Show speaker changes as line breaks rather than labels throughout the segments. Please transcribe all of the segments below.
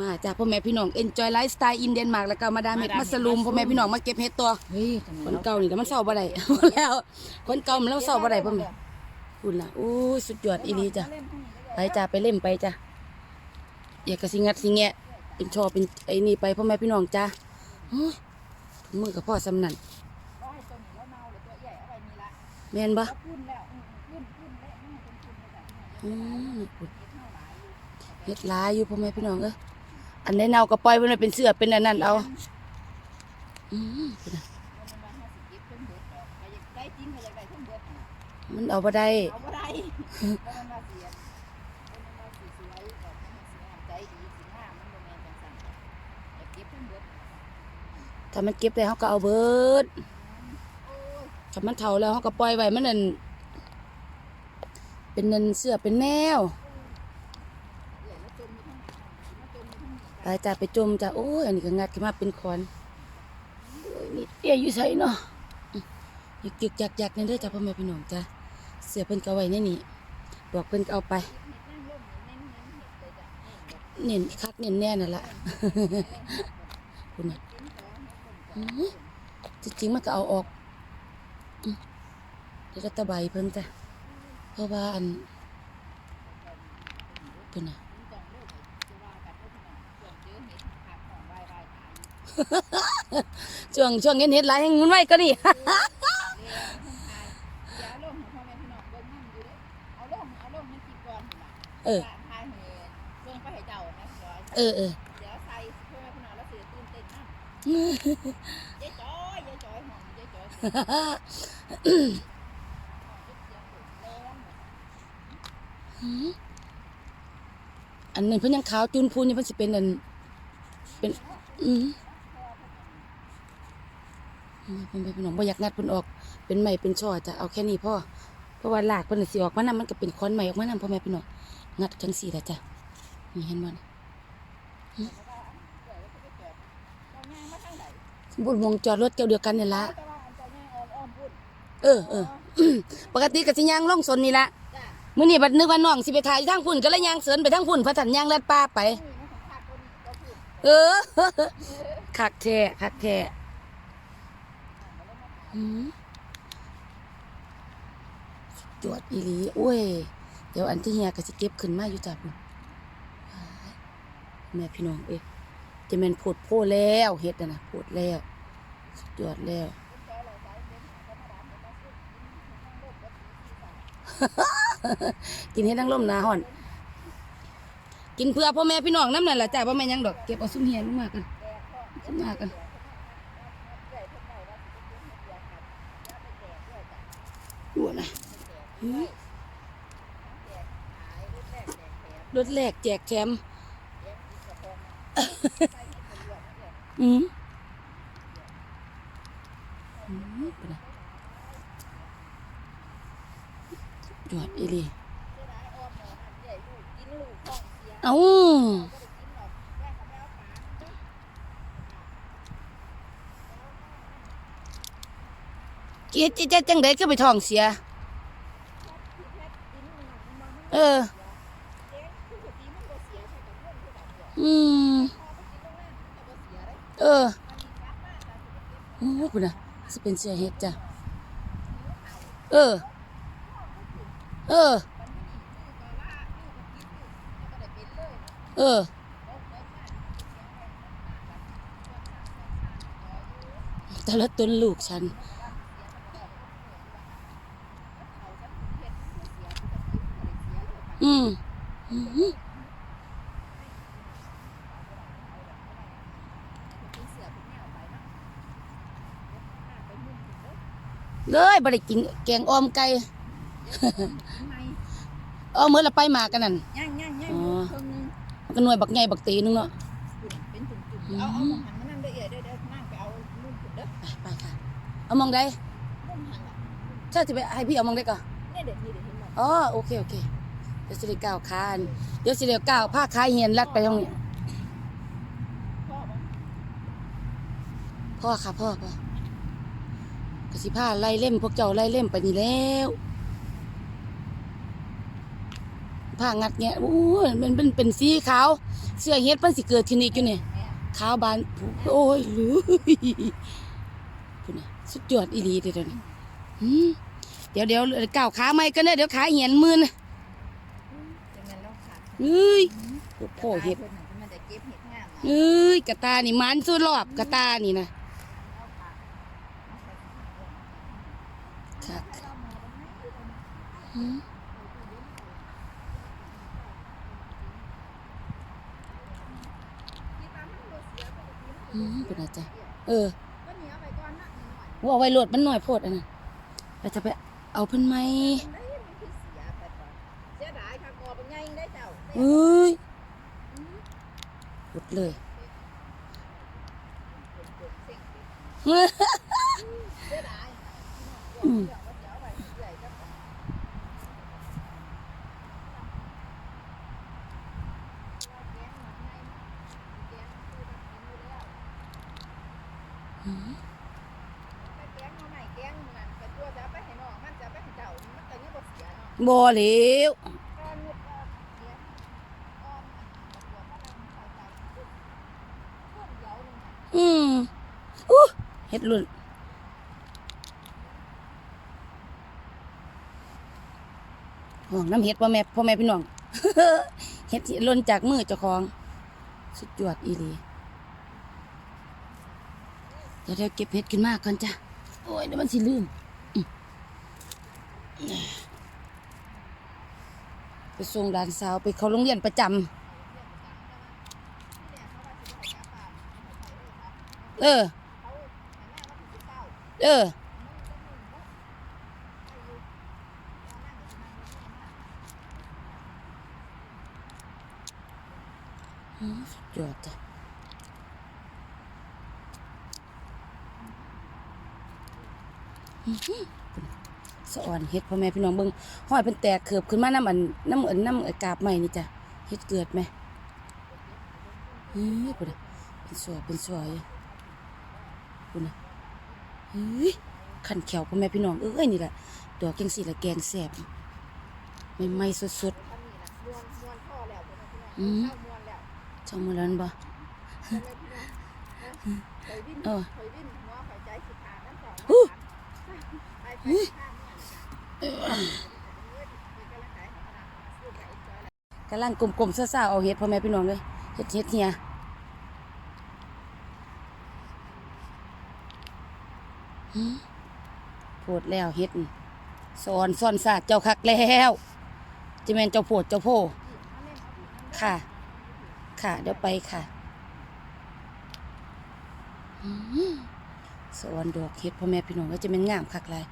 มาจากพ่อแม่พี่น้อง enjoy lifestyle in Denmark แล้วก็มาดามเฮ็ดมัสลูมพ่อแม่พี่น้องมาเก็บเฮ็ดตัว
เฮ้ย
คนเก่านี่แล้วมันเศร้าบ่ได้แล้วคนเก่ามันแล้วเศร้าบ่ได้พ่อแม่คุณล่ะอู้ยสุดยอดอีหลีจ้ะไปจ้ะไปเล่มไปจ้ะอยากกะสิงัดสิแงะเป็นชอเป็นไอ้นี่ไปพ่อแม่พี่น้องจ้ะโอ้ยถุงมือกับพ่อสำนันแม่นบ่อืมเฮ็ดหลายอยู่พ่อแม่พี่น้องเอ้ย อันไหนเน่าก็ปล่อยไว้มันเป็นเสื้อเป็นอันนั้นเอาอืมพุ่นน่ะมันเอาบ่ได้
เอาบ่ได้เพราะมันว่าเสียเพราะมันว่าสิสวยแบบมันสิงามใจดีสิงามมันบ่แม่นจังซั่นอยากเก็บทั้งเบิด
ถ้ามันเก็บได้เขาก็เอาเบิด
โอ้ย
ถ้ามันเฒ่าแล้วเขาก็ปล่อยไว้มันนั่นเป็นนันเสื้อเป็นแนว
เดี๋ยวแล้วจมอยู่ทั้งสิมาจม อยู่ทั้งนี้
ตายจ้าไปจมจ้าโอ้ยอันนี้ก็งัดขึ้นมาเป็นคอนโอ้ยนี่เตี้ยอยู่ใส่เนาะอืมยึกยึกยักยักนี่เด้อจ้าพ่อแม่พี่น้องจ้าเสื้อเพิ่นก็เอาไว้ในนี่บอกเพิ่นก็เอาไป
เฮ็ดนั่งลงเน้นๆเฮ็ดเลยจ้ะ
เน้นคักเน้นแน่นั่นละคุณน่ะอื้อจริงๆมันก็เอาออกอื้อเดี๋ยวก็ตะไบเพิ่นจ้ะเพราะว่าอันคุณน่ะ ช่วงช่วงเห็นเห็ดหลายแห่งมันไว้ก็นี่
เดี๋ยวเพิ่นทายอย่าเอาลงให้พ่อแม่พี่น้องเบิ่งนำออเอาลงเอาลงในคลิปก่อนพุ่นน่ะ
เออ
ว่าทายให้เบิ่งไปให้เจ้านะเดี๋ยว
เออเออ
เดี๋ยวใส่พ่อแม่พี่น้องแล้วสิตื่นเต้นนำยายจอยยายจอยหอมยายจอย
อันนั้นเพิ่นยังขาวจูนพูนยู่เพิ่นสิเป็นอันเป็น อืม เพิ่นเป็นพี่น้องบ่อยากงัดเพิ่นออก เป็นไม้เป็นช่อจะเอาแค่นี้พ่อเพราะว่ารากเพิ่นสิออกมานํมันก็เป็นค้อนใหม่ออกมานํพ่อแม่พี่น้องงัดจังซี่ล่ะจ้ะนี่เห็นบ่นี่
เจ้าย่างมาทางไหน
บุญวงจอดรถเกี่ยวเดียวกันนี่ละ
เออ
เออเออปกติก็สิย่างล่องสนนี่ละมื้อนี้บัดนึกว่าน้องสิไปขายทางพุ่นก็เลยย่างเสรินไปทางพุ่นพระท่านย่างลัดป่าไป เออคักแท้คักแท้ จวดอีหลีโอ้ย เดี๋ยวอันที่เฮียก็สิเก็บขึ้นมาอยู่จ้ะแม่พี่น้องเอ้ยจะแมนโพดโพแล้วเฮ็ดนะนะโพดแล้วสุดแล้ว กินเฮ็ดนางลมนาฮ้อน กินเพื่อพ่อแม่พี่น้องน้ำนั่นแหละจ้าพ่อแม่ยังดอกเก็บเอาซุ้มเฮียนลงมากันมมากัน ดูนะหือรถแรกแจกแถมอืมอืมไปนะยอดอีหลี เอ้า เจ๊เจ๊จังไดก็ไปท้องเสีย เออ อืมเออโอ้คุณน่ะสิเป็นเสียเฮ็ดจ้ะ เออ เออ เออ แต่ละต้นลูกฉัน อืมอืมเลยบ่ได้กินแกงออมไก่เอาเมื่อละไปมากันนั่น
ย่างย่างย่าง
อ๋อ
เครื่องนึง
มันก็หน่วยบักใหญ่บักตีนึงเนาะ
เป็นตุ่มๆเอาเอาหมองหันมานั่นเด้อเด้อเด้อนั่งไปเอาลุ่มพุ่นเด้อ
ไปไปค่ะเอามองได้
ลุ่มหันล่ะ
เจ้าจะไปให้พี่เอามองได้ก่อน
เนี่ยเด็ดนี่เด็ดเห็นบ่
อ๋อโอเคโอเคเดี๋ยวสิได้ก้าวขาอันเดี๋ยวสิได้ก้าวผ้าคายเหียนลัดไปตรงนี้
พ่อบ่
พ่อค่ะพ่อพ่อกสิผ้าไล่เล่มพวกเจ้าไล่เล่มไปนี่แล้วผ้างัดแงะโอ้ยมันเป็นเป็นสีขาว เสื้อเฮ็ดมันสิเกิดที่นี่อยู่นี่
แม่
ขาวบานโอ้ยหรือพุ่นน่สุดยอดอีหลีเด้อเดี๋ยวนี้เดี๋ยวเดี๋ยวก้าวขาใหม่กันเด้อเดี๋ยวขาเหียนมือนะ
เราขาด
เอ้ยโอ้โหเฮ็ด
พิ่นน่ะมันจะเก็บเห็ดงามนะ
เอ้ยกระตานี่มันสุดรอบกระตานี่นะ
เอาขาเอาไป
คัก
เราหมอบ่ให้อยู่ตรงนี้
หืมอืมเป็นอาจารย์เออ
ก็เหนียวไปก่อนนะหน่อย
ว่าเอาไว้โหลดมันหน่อยโพดอันนั้นเราจะไปเอาเพิ่นไหม
อ้ย
หมดเลย
เสียดาย
อืม
เดี๋ อู้เฮ็
ดลุ่นห้องน้ำเฮ็ดพ่อแม่พ่อแม่พี่น้องเฮ็ดที่หล่นจากมือเจ้าของสุดยอดอีหลีเดี๋ยวเดี๋ยวเก็บเฮ็ดขึ้นมาก่อนจ้ะโอ้ยเดี๋ยวมันสิลืมไปส่งหลานสาวไปเขาโรงเรียนประจำเออ เอออืมสุดยอดจ้ะอื้อหือสะอ่อนเฮ็ดพ่อแม่พี่น้องเบิ่งห้อยเป็นแตกเขือบขึ้นมาน้ำอันน้ำอันน้ำอันกาบใหม่นี่จ้ะเฮ็ดเกิดไหมเฮ้ยปุ่นเป็นสวยเป็นสวยปุ่นนะ เฮ้ยขันแขวพ่อแม่พี่น้องเอ้ยนี่แหละดอกจังสีละแกงแซ่บใหม่ๆสดๆอืมช่องมือแล้วนั่นบ่เอออู้กำลังกลมๆซ่าๆเอาเฮ็ดพ่อแม่พี่น้องเลยเฮ็ดเฮ็ดเฮียหืม โพดแล้วเฮ็ดสอนซอนศาสตร์เจ้าคักแล้วจิแมนเจ้าโพดเจ้าโพค่ะ ค่ะ เดี๋ยวไปค่ะสอนดอกเฮ็ดพ่อแม่พี่น้องก็จะแม่นงามคักหลย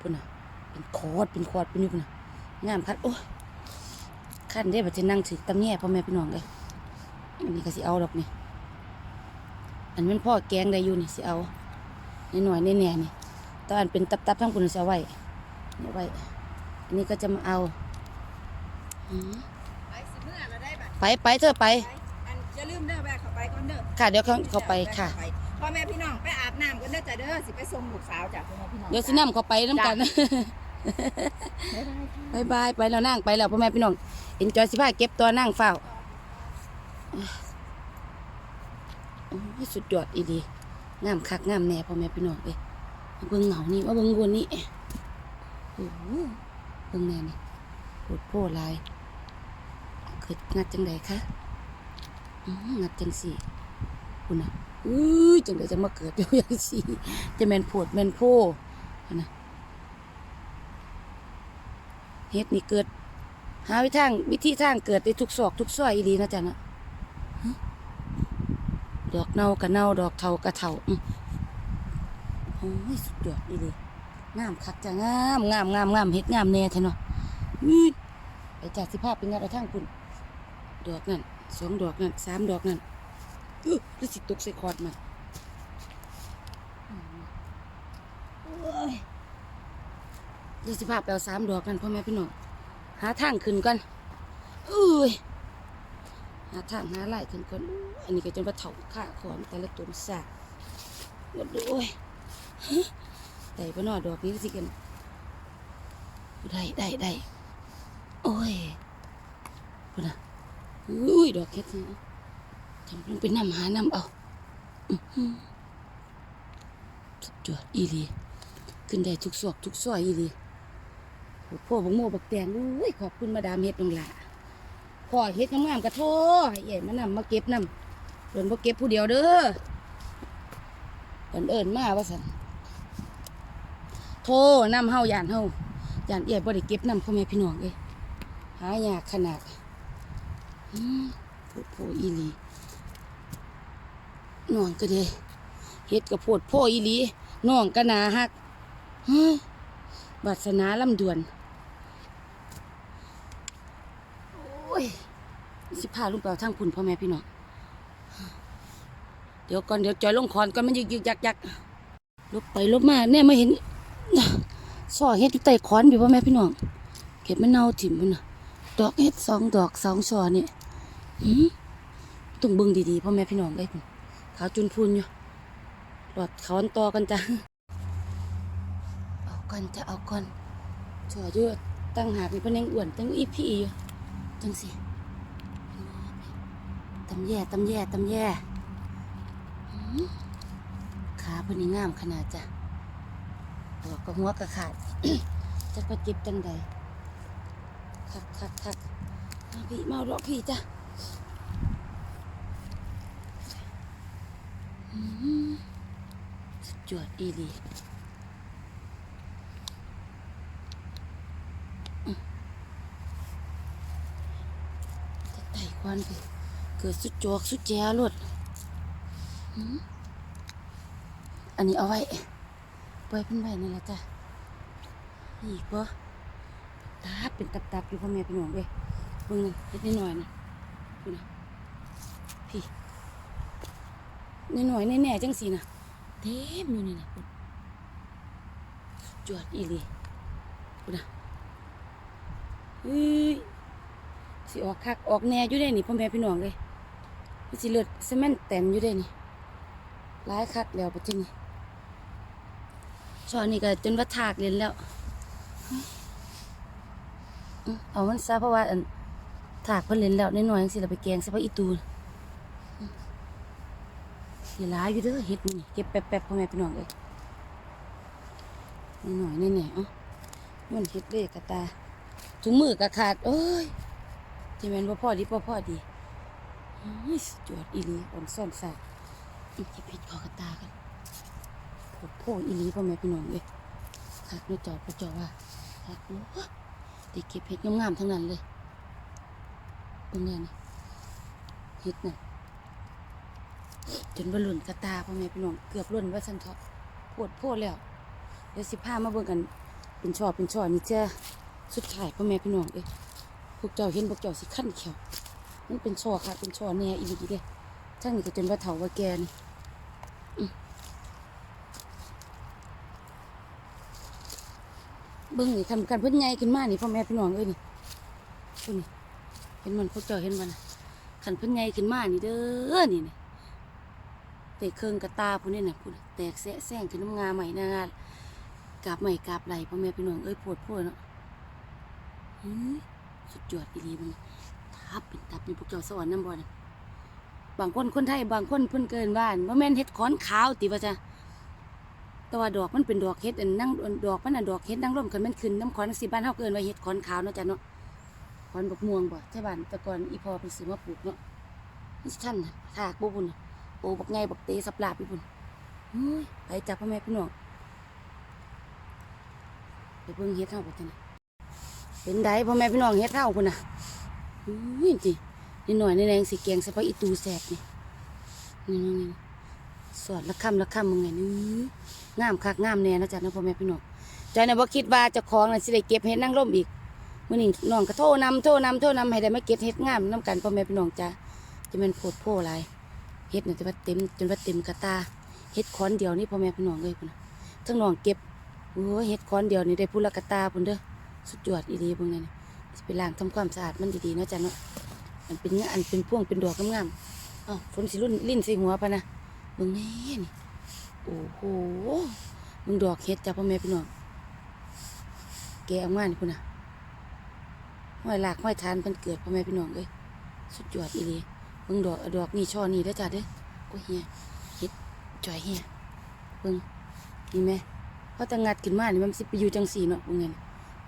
พุ่นน่ะ เป็นคอร์ดเป็นคอร์ดเป็นอยู่พุ่นน่ะงามคัดโอ้ย คันได้บัดจะนั่งถือตำแง่พ่อแม่พี่น้องเลยอันนี้ก็สิเอาดอกนี่อันมันพ่อแกงได้อยู่นี่สิเอาหน่อยๆแน่ๆนี่แตอนเป็นตับๆทั้งพุ่นสิเอาไว้นี่ไว้อันนี้ก็จะมาเอาอืม
ไปสิเมื่อเราได้บัตร
ไปไปเถอะไป
ไปอันจะลืมเด้อแวะเข้าไปก่อนเด้อ
ค่ะเดี๋ยวเขาเขาไปค่ะ
พ่อแม่พี่น้องไปอาบน้ำกันเด้อจ้ะเด้อสิไปส่งลูกสาวจ้ะพ่อแม่พี่น้อง
เดี๋ยวสิน้ำเขาไปน้ำกัน
บายบาย
ไปแล้วนั่งไปแล้วพ่อแม่พี่น้องเอ็นจอยสิพาเก็บตัวนั่งเฝ้าโอ้ยสุดยอดอีดีงามคักงามแน่พ่อแม่พี่น้องเอ้ยมาเบิ่งเหงานี่มาเบิ่งวนนี่โอ้เบิ่งแน่นี่โคตรโพลายเกิดงัดจังไดคะงัดจังสี่คุณน่ะอุ้จังไดจะมาเกิดอยู่อย่างสี่จะแมนโพดแมนโพนะ เฮ็ดนี่เกิด หาวิธีทางวิธีทางเกิดได้ทุกซอกทุกซอยอีหลีนะจ๊ะนะฮะดอกเน่ากะเน่าดอกเทากะเทาอื้อโอ้ยสุดยอดอีหลีงามคักจ้ะงามงามงามงามเฮ็ดงามแน่แท้เนาะอื้อไปจากสิภาพเป็นงานเอาทางคุณดอกนั่นสองดอกนั่นสามดอกนั่นเออรู้สิตกใส่คอร์ดมันอื้อโอ้ย ยี่สิบห้าแปลสามดอกกันพ่อแม่พี่น้องหาทางขึ้นก่อนอุ้ยหาทางหาไหลขึ้นก่อนอันนี้ก็จนว่าเถาข้าของแต่ละตัวมันสากหมดเลยโอ้ยได้ปะเนอดอกนี้สิกันได้ได้ได้โอ้ยพุ่นน่ะอุ้ยดอกเฮ็ดนี่จำลงไปน้ำหาน้ำเอาอื้อหือสุดยอดอีหลีขึ้นได้ทุกซอกทุกซอยอีหลี โอ้พ่อบักโมบักแตงอุ้ยขอบคุณมาดามเฮ็ดนงหล่าพ่อเฮ็ดงามๆกระโทให้ใหญ่มานำมาเก็บนำเดินบ่เก็บผู้เดียวเด้อเอินเอินมาว่าซั่นโทนำเฮาย่านเฮาย่านเอียบ่ได้เก็บนำพ่อแม่พี่น้องเอ้หายากขนาดอืมโพดโพอีหลีน้องก็เด้เฮ็ดกระโพดโพอีหลีน้องก็นาฮักเฮ้ยบัสนาลำดวนโอ้ย สิพาลุงเปล่าทางพุ่นพ่อแม่พี่น้องเดี๋ยวก่อนเดี๋ยวจอยลงคอนก่อนมันยึกยึกยักยักลบไปลบมาเนี่ยมาเห็นซอเฮ็ดอยู่ใต้ขอนอยู่พ่อแม่พี่น้องเก็บมันเน่าถิ่มมันนะดอกเฮ็ดสองดอกสองซอเนี่หืมต้องเบิ่งดีๆพ่อแม่พี่น้องเอ้ยพุ่นขาวจุนพูนอยู่หลอดขาอันต่อกันจ้ะเอาก่อนจะเอาก่อนซออยู่ตั้งหากนี่เพิ่นยังอ้วนตั้งอีพี่อยู่จังสิ ตำแย่ตำแย่ตำแย่ขาพนี้งามขนาดจ้ะหัวก็หัวก็ขาดจะไปจิบจังใดคักคักคักพี่มาเลาะพี่จ้ะอืมสุดยอดอีหลีจะไต่ควันไป เกิดสุดจอกสุดแจรดอันนี้เอาไว้ปล่อยเพิ่นไว้นี่แหละจ้ะอีกบ่ตาเป็นตับๆอยู่พ่อแม่พี่น้องเว้ยเบิ่งนิดนิดหน่อยนะพี่นะพี่นิดหน่อยแน่ๆจังสินะเต็มอยู่นี่นะพุ่นสุดอีหลีพุ่นะเฮ้ยสิออกคักออกแน่อยู่ได้นี่พ่อแม่พี่น้องเลย มันสิเลือดซีเมนต์เต็มอยู่ได้นี่หลายคักแล้วปะที่นี่ช่อนี่ก็จนว่าถากเรียนแล้วอ๋อเอามันซะเพราะว่าถากเพิ่นเรียนแล้วน้อยๆจังซี่เราไปแกงซะเพราะอีตูนสิหลายอยู่เด้อเฮ็ดนี่เก็บแป๊บๆพ่อแม่พี่น้องเอ้ยน้อยๆแน่ๆเอ้ามันเฮ็ดเด้กระตาถุงมือก็ขาด โอ้ยจะแม่นบ่พอดีบ่พอดีโอ้ยสุด ยอดอีลีอ่อนซ่อนซากอีกเก็บเฮ็ดคอกระตากันโคตรโพอีลีพ่อแม่พี่น้องเลยคักนี่จอดไปจอว่าคักโอ้ได้เก็บเห็ดงามๆทั้งนั้นเลยตรงนี้นี่เห็ดน่ะจนบรรลุนกระตาพ่อแม่พี่น้องเกือบล้นว่าสันเถาะโพดโพดแล้วเดี๋ยวสิพามาเบิ่งกันเป็นช่อเป็นช่อนี่เจ้าสุดท้ายพ่อแม่พี่น้องเอ้ยพวกเจ้าเห็นพวกเจ้าสิขั้นแขว มันเป็นช่อค่ะ เป็นช่อแน่อีหลีเด้ทั้งนี้ก็จนว่าเถาว่าแกนี่เบิ่งนี่คันกันเพิ่นใหญ่ขึ้นมานี่พ่อแม่พี่น้องเอ้ยนี่พุ่นนี่เห็นมันพวกเจ้าเห็นมันน่ะคันเพิ่นใหญ่ขึ้นมานี่เด้อนี่นี่เตะเครื่องกระตาพุ่นนี่น่ะพุ่นน่แตกแสะแซงขึ้นน้ำงาใหม่นางากาบใหม่กาบไหลพ่อแม่พี่น้องเอ้ยปวดปวดเนาะสุดยอดอีหลีมัน บเป็นทับนี่พวกเจ้าสวรรค์น้ำบ่น่ะบางคนคนไทยบางคนเพิ่นเกินบ้านว่าแม่นเฮ็ดขอนขาวติว่าจ้ะแต่ว่าดอกมันเป็นดอกเห็ดอันนั่งดอกมันน่ะดอกเห็ดนั่งร่มกันมันขึ้นน้ำขอนสิบ้านเฮาเกินว่าเห็ดขอนขาวเนาะจ้ะเนาะขอนบกม่วงบ่ใช่บ้านแต่ก่อนอีพอเป็นซื้อมาปลูกเนาะนี่ท่านถากบ่พุ่นน่ะโอ้บักไงบักเตสับลาบอีพุ่นเฮ้ยไปจับพ่อแม่พี่น้องไปเบิ่งเฮ็ดเฮาบ่ทันน่ะเป็นไดพ่อแม่พี่น้องเฮ็ดเฮาพุ่นน่ะ เฮ้ยจินี่หน่อยนี่แรงสิแกงใส่ผักอีตูแสบนี่นี่ๆสอดละคำละคำมึงไงนี่งามคักงามแน่นะจ๊ะนะพ่อแม่พี่น้องใจนะบ่คิดว่าจะของน่ะสิได้เก็บเห็ดนางร่มอีกมื้อนี้น้องก็โทรนำโทรนำโทรนำให้ได้มาเก็บเห็ดงามนํกันพ่อแม่พี่น้องจ้ะจะแม่นโพดโพหลายเห็ดน่ะจะว่าเต็มจนว่าเต็มกระตาเห็ดขอนเดียวนี่พ่อแม่พี่น้องเอ้ยพุ่นะทั้งน้องเก็บโอ้เห็ดขอนเดียวนี่ได้พูละกระตาพุ่นเด้อสุดยอดอีหลีเบิ่งนั่นน่ะ สิไปล้างทำความสะอาดมันดีๆเนาะจ้ะเนาะมันเป็นเงานเป็นพ่วงเป็นดอกงามๆอ้าวฝนสิรุ่นลิ้นใส่หัวปะนะเบิ่งแน่นี่โอ้โหมึงดอกเฮ็ดจ้ะพ่อแม่พี่น้องแกเอามานี่พุ่นน่ะห้อยหลากห้อยทานเพิ่นเกิดพ่อแม่พี่น้องเอ้ยสุดยอดอีหลีเบิ่งดอกดอกนี่ช่อนี่เด้อจ้ะเด้อโอ้เฮียเฮ็ดจ่อยเฮียเบิ่งนี่แม่พอจะงัดขึ้นมานี่มันสิไปอยู่จังซี่เนาะเบิ่งเงิน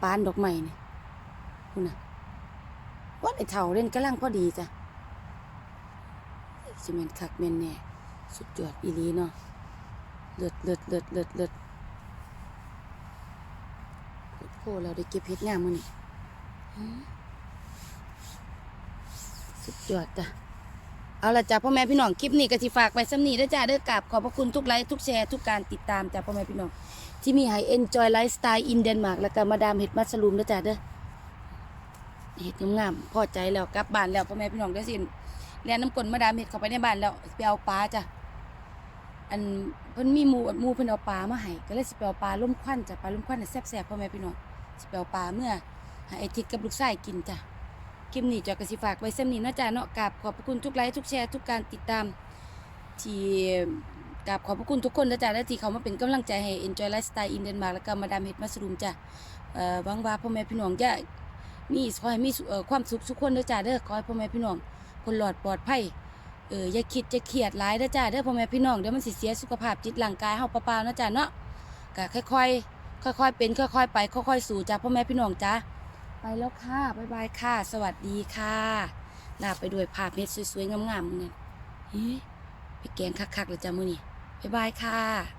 ปานดอกไม้นี่ พุ่นน่ะว่าไอ้เฒ่าเล่นกำลังพอดีจ้ะสิแม่นคักแม่นแน่สุดยอดอีลีเนาะเลิศเลิศเลิศเลิศเลิศโคเราได้เก็บเห็ดงามมื้อนี้หือสุดยอดจ้ะเอาละจ้ะพ่อแม่พี่น้องคลิปนี้ก็สิฝากไปสำนีเด้จ้าเด้อกราบขอบพระคุณทุกไลค์ทุกแชร์ทุกการติดตามจ้ะพ่อแม่พี่น้องที่มีให้ Enjoy Lifestyle in Denmark แล้วก็มาดามเห็ดมัสลูมด้จ้าเด้อ เห็ดงามๆพอใจแล้วกลับบ้านแล้วพ่อแม่พี่น้องเด้สิแล่นน้ำกลนมาดามเห็ดเข้าไปในบ้านแล้วไปเอาปลาจ้ะอันเพิ่นมีหมูหมูเพิ่นเอาปลามาให้ก็เลยสิไปเอาปลาล่มควันจ้ะปลาล่มควันน่ะแซ่บๆพ่อแม่พี่น้องสิไปเอาปลาเมื่อไอทิดกับลูกชายกินจ้ะคลิปนี้จอยก็สิฝากไว้ซ้ำนี้นะจ้ะเนาะกราบขอบพระคุณทุกไลค์ทุกแชร์ทุกการติดตามที่กราบขอบพระคุณทุกคนนะจ๊ะและที่เขามาเป็นกำลังใจให้ Enjoy Lifestyle in Denmark แล้วก็มาดามเฮ็ดมัสรูมจ้ะเอ่อหวังว่าพ่อแม่พี่น้องจะ มีขอให้มีความสุขทุกคนเด้อจ้ะเด้อขอให้พ่อแม่พี่น้อง คนหลอดปลอดภัยเอออย่าคิดจะเครียดหลายเด้อจ้าเด้อพ่อแม่พี่น้องเดี๋ยวมันสิเสียสุขภาพจิตร่างกายเฮาเปล่าๆนะจ้าเนาะก็ค่อยๆค่อยๆเป็นค่อยๆไปค่อยๆสู่จ้าพ่อแม่พี่น้องจ้าไปแล้วค่ะบ๊ายบายค่ะ สวัสดีค่ะลาไปด้วยภาพเม็ดสวยๆงามๆมื้อนี้เฮ้ยไปแกงคักๆเลยจ้ามื้อนี้บ๊ายบายค่ะ